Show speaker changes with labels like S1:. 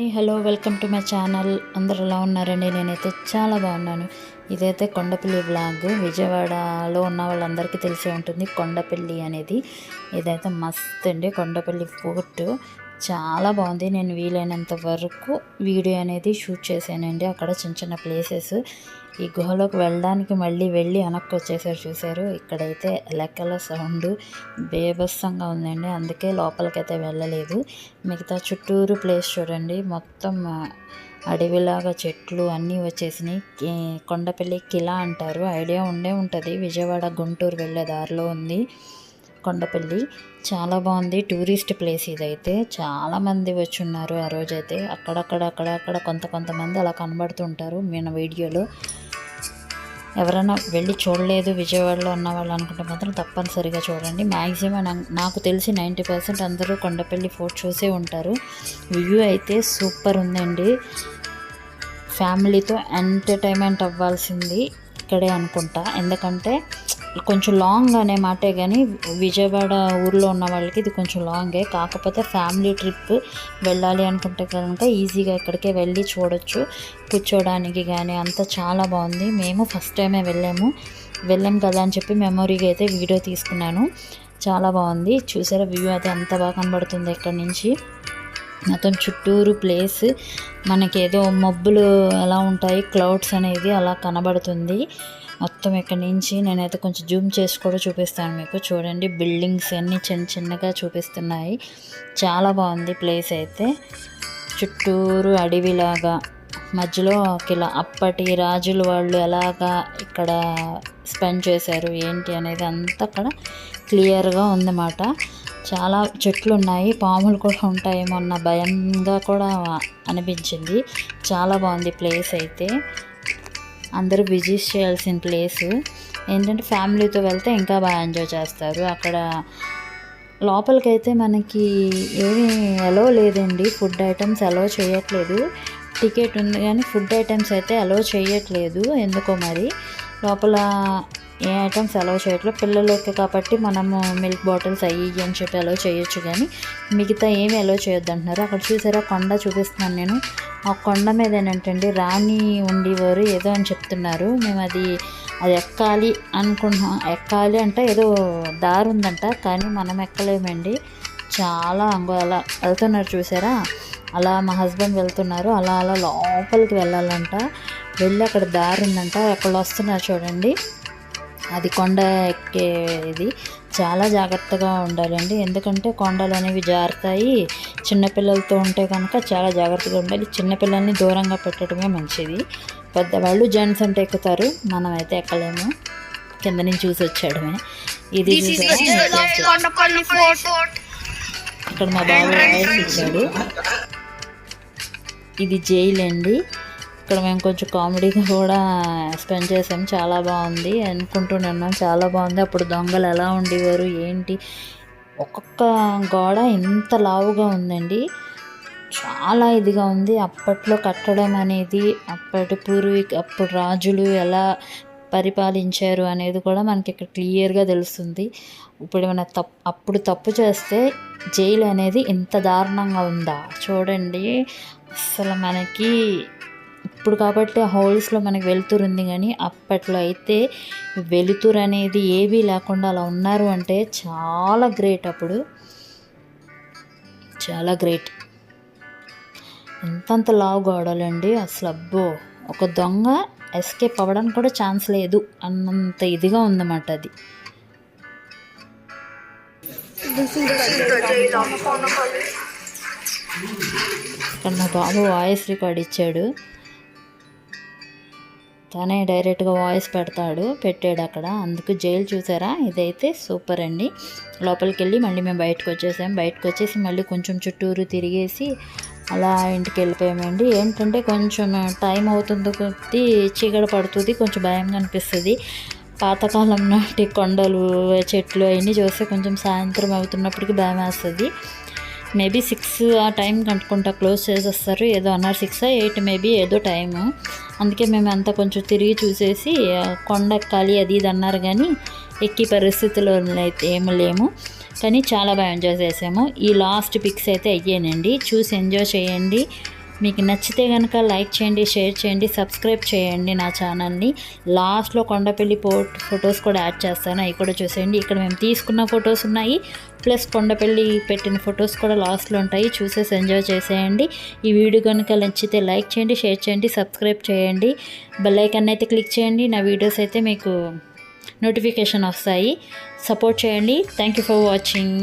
S1: Hi hello welcome to my channel. అందరు ఎలా ఉన్నారండి? నేనైతే చాలా బాగున్నాను. ఇదైతే కొండపల్లి బ్లాగ్. విజయవాడలో ఉన్న వాళ్ళందరికీ తెలిసే ఉంటుంది. కొండపల్లి అనేది ఇదైతే మస్త్ అండి. కొండపల్లి ఫోర్ట్. చాలా బాగుంది. నేను వీలైనంత వరకు వీడియో అనేది షూట్ చేశానండి. అక్కడ చిన్న చిన్న ప్లేసెస్. ఈ గుహలోకి వెళ్ళడానికి మళ్ళీ వెళ్ళి వెనక్కి వచ్చేసారు చూసారు ఇక్కడైతే లెక్కల సౌండ్ బేభత్సంగా ఉందండి. అందుకే లోపలికైతే వెళ్ళలేదు. మిగతా చుట్టూరు ప్లేస్ చూడండి. మొత్తం అడవిలాగా చెట్లు అన్నీ వచ్చేసినాయి. కొండపల్లి కిలా అంటారు. ఐడియా ఉండే ఉంటుంది. విజయవాడ గుంటూరు వెళ్ళే దారిలో ఉంది. కొండపల్లి. చాలా బాగుంది. టూరిస్ట్ ప్లేస్ ఇదైతే. చాలామంది వచ్చి ఉన్నారు ఆ రోజైతే. అక్కడక్కడ అక్కడక్కడ కొంత కొంతమంది అలా కనబడుతుంటారు మన వీడియోలో. ఎవరైనా వెళ్ళి చూడలేదు విజయవాడలో ఉన్న వాళ్ళు అనుకుంటే మాత్రం తప్పనిసరిగా చూడండి. మ్యాక్సిమం నాకు తెలిసి నైంటీ పర్సెంట్ అందరూ కొండపల్లి ఫోర్ట్ చూసే ఉంటారు. వ్యూ అయితే సూపర్ ఉందండి. ఫ్యామిలీతో ఎంటర్టైన్మెంట్ అవ్వాల్సింది ఇక్కడే అనుకుంటా. ఎందుకంటే కొంచెం లాంగ్ అనే మాటే కానీ విజయవాడ ఊర్లో ఉన్న వాళ్ళకి ఇది కొంచెం లాంగే కాకపోతే ఫ్యామిలీ ట్రిప్ వెళ్ళాలి అనుకుంటే కనుక ఈజీగా ఇక్కడికే వెళ్ళి చూడొచ్చు. కూర్చోడానికి కానీ అంతా చాలా బాగుంది. మేము ఫస్ట్ టైమే వెళ్ళాము. వెళ్ళాం కదా అని చెప్పి మెమొరీగా అయితే వీడియో తీసుకున్నాను. చాలా బాగుంది. చూసారా వ్యూ అయితే అంత బాగా కనబడుతుంది ఇక్కడ నుంచి. మొత్తం చుట్టూరు ప్లేస్ మనకేదో మబ్బులు ఎలా ఉంటాయి క్లౌడ్స్ అనేది అలా కనబడుతుంది. మొత్తం ఇక్కడ నుంచి నేనైతే కొంచెం జూమ్ చేసి కూడా చూపిస్తాను మీకు. చూడండి బిల్డింగ్స్ అన్నీ చిన్న చిన్నగా చూపిస్తున్నాయి. చాలా బాగుంది ప్లేస్ అయితే. చుట్టూరు అడవిలాగా మధ్యలో ఇలా అప్పటి రాజులు వాళ్ళు ఎలాగా ఇక్కడ స్పెండ్ చేశారు ఏంటి అనేది అంతా అక్కడ క్లియర్గా ఉందన్నమాట. చాలా చెట్లు ఉన్నాయి పాములు కూడా ఉంటాయేమో అన్న భయంగా కూడా అనిపించింది. చాలా బాగుంది ప్లేస్ అయితే. అందరూ విజిట్ చేయాల్సిన ప్లేస్. ఏంటంటే ఫ్యామిలీతో వెళ్తే ఇంకా బాగా ఎంజాయ్ చేస్తారు. అక్కడ లోపలికైతే మనకి ఏమీ అలో లేదండి. ఫుడ్ ఐటమ్స్ అలో చేయట్లేదు. టికెట్ ఉంది కానీ ఫుడ్ ఐటమ్స్ అయితే అలో చేయట్లేదు. ఎందుకో మరి? లోపల ఏ ఐటమ్స్ అలౌ చేయట్లేదు పిల్లలకి కాబట్టి మనము మిల్క్ బాటిల్స్ అయ్యి అని చెప్పి అలో చేయొచ్చు కానీ మిగతా ఏమి అలో చేయొద్దు అంటున్నారు అక్కడ చూసారా కొండ చూపిస్తున్నాను నేను. ఆ కొండ మీద ఏంటంటే రాణి ఉండేవారు ఏదో అని చెప్తున్నారు. మేము అది అది ఎక్కాలి అనుకుంటున్నాం. ఎక్కాలి అంటే ఏదో దారి ఉందంట కానీ మనం ఎక్కలేమండి. చాలా అంగో అలా వెళ్తున్నారు చూసారా? అలా మా హస్బెండ్ వెళ్తున్నారు. అలా అలా లోపలికి వెళ్ళాలంట. వెళ్ళి అక్కడ దారి ఉందంట. అక్కడ వస్తున్నారు చూడండి. అది కొండ ఎక్కే ఇది చాలా జాగ్రత్తగా ఉండాలండి. ఎందుకంటే కొండలు అనేవి జారుతాయి. చిన్నపిల్లలతో ఉంటే కనుక చాలా జాగ్రత్తగా ఉండాలి. చిన్నపిల్లల్ని దూరంగా పెట్టడమే మంచిది. పెద్దవాళ్ళు జెంట్స్ అంటే ఎక్కుతారు. మనం అయితే ఎక్కలేము. కింద నుంచి చూసి వచ్చాడమే ఇది ఇక్కడ మా బాబు ఇచ్చాడు ఇది జైలు అండి. ఇక్కడ మేము కొంచెం కామెడీగా కూడా స్పెండ్ చేసాం. చాలా బాగుంది. అనుకుంటున్నాం చాలా బాగుంది. అప్పుడు దొంగలు ఎలా ఉండేవారు? ఏంటి? ఒక్కొక్క గోడ ఇంత లావుగా ఉందండి. చాలా ఇదిగా ఉంది. అప్పట్లో కట్టడం అనేది అప్పటి పూర్వీక అప్పుడు రాజులు ఎలా పరిపాలించారు అనేది కూడా మనకి ఇక్కడ క్లియర్గా తెలుస్తుంది. ఇప్పుడు మన తప్పు అప్పుడు తప్పు చేస్తే జైలు అనేది ఇంత దారుణంగా ఉందా? చూడండి. అసలు మనకి ఇప్పుడు కాబట్టి హోల్స్లో మనకి వెలుతురు ఉంది కానీ అప్పట్లో అయితే వెలుతురు అనేది ఏవీ లేకుండా అలా ఉన్నారు అంటే చాలా గ్రేట్ అప్పుడు. చాలా గ్రేట్. ఎంతంత లావు గోడలండి అసలు అబ్బో! ఒక దొంగ ఎస్కేప్ అవ్వడానికి కూడా ఛాన్స్ లేదు అన్నంత ఇదిగా ఉందన్నమాట అది. ఇక్కడ మా బాబు వాయిస్ రికార్డ్ ఇచ్చాడు. తనే డైరెక్ట్గా వాయిస్ పెడతాడు పెట్టాడు అక్కడ. అందుకు జైలు చూసారా? ఇదైతే సూపర్ అండి. లోపలికి వెళ్ళి మళ్ళీ మేము బయటకు వచ్చేసాం బయటకు వచ్చేసి మళ్ళీ కొంచెం చుట్టూరు తిరిగేసి అలా ఇంటికి వెళ్ళిపోయామండి ఏంటంటే కొంచెం టైం అవుతుంది కొద్ది చీకటి పడుతుంది కొంచెం భయంగా అనిపిస్తుంది. పాతకాలం నాటి కొండలు చెట్లు అవన్నీ చూస్తే కొంచెం సాయంత్రం అవుతున్నప్పటికీ భయం వేస్తుంది మేబీ సిక్స్ ఆ టైం కనుక్కుంటా క్లోజ్ చేసేస్తారు. ఏదో అన్నారు సిక్స్ ఎయిట్ మేబీ ఏదో టైము అందుకే మేము అంతా కొంచెం తిరిగి చూసేసి కొండ ఎక్కాలి అది ఇది అన్నారు కానీ ఎక్కి పరిస్థితుల్లో అయితే ఏమి లేము. కానీ చాలా బాగా ఎంజాయ్ చేసాము. ఈ లాస్ట్ పిక్స్ అయితే అయ్యానండి చూసి ఎంజాయ్ చేయండి. మీకు నచ్చితే కనుక లైక్ చేయండి షేర్ చేయండి సబ్స్క్రైబ్ చేయండి నా ఛానల్ని. లాస్ట్లో కొండపల్లి ఫొటోస్ కూడా యాడ్ చేస్తాను అవి కూడా చూసేయండి. ఇక్కడ మేము తీసుకున్న ఫొటోస్ ఉన్నాయి ప్లస్ కొండపల్లి పెట్టిన ఫొటోస్ కూడా లాస్ట్లో ఉంటాయి చూసేసి ఎంజాయ్ చేసేయండి. ఈ వీడియో కనుక నచ్చితే లైక్ చేయండి షేర్ చేయండి సబ్స్క్రైబ్ చేయండి. బెల్లైకన్ అయితే క్లిక్ చేయండి నా వీడియోస్ అయితే మీకు నోటిఫికేషన్ వస్తాయి. సపోర్ట్ చేయండి. Thank you for watching.